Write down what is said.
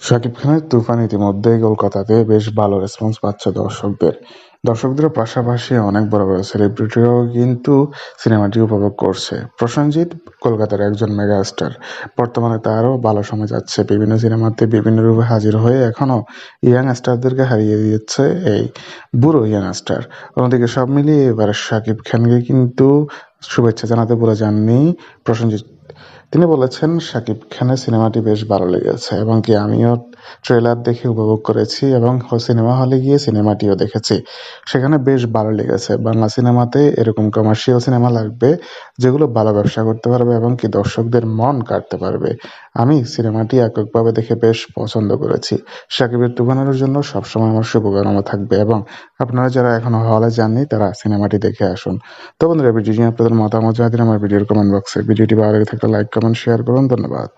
শাকিব খানের তুফান ইতিমধ্যেই কলকাতাতে বেশ ভালো রেসপন্স পাচ্ছে দর্শকদের। দর্শকদের পাশাপাশি অনেক বড় বড় সেলিব্রিটিরাও কিন্তু সিনেমাটি উপভোগ করছে। প্রসেনজিৎ কলকাতার একজন মেগা স্টার বর্তমানে তারও ভালো সময় যাচ্ছে। বিভিন্ন সিনেমাতে বিভিন্ন রূপে হাজির হয়ে এখনও ইয়াং স্টারদেরকে হারিয়ে দিচ্ছে এই বুড়ো ইয়াং স্টার অন্যদিকে সব মিলিয়ে এবার শাকিব খানকে কিন্তু শুভেচ্ছা জানাতে ভুলে যাননি প্রসেনজিৎ। তিনি বলেছেন শাকিব খানের সিনেমাটি বেশ ভালো লেগেছে এবং কি আমিও ট্রেলার দেখে উপভোগ করেছি এবং সিনেমা হলে গিয়ে সিনেমাটিও দেখেছি। সেখানে বেশ ভালো লেগেছে। বাংলা সিনেমাতে এরকম কমার্শিয়াল সিনেমা লাগবে যেগুলো ভালো ব্যবসা করতে পারবে এবং কি দর্শকদের মন কাটতে পারবে। আমি সিনেমাটি এককভাবে দেখে বেশ পছন্দ করেছি। সাকিবের তুফানের জন্য সবসময় আমার শুভকামনা থাকবে এবং আপনারা যারা এখনও হলে যাননি, তারা সিনেমাটি দেখে আসুন। তো বন্ধুরা ভিডিওটি আপনাদের মতামত জানাতে আমার ভিডিওর কমেন্ট বক্সে ভিডিওটি ভালো লেগে থাকলে লাইক কমেন্ট শেয়ার করুন। ধন্যবাদ।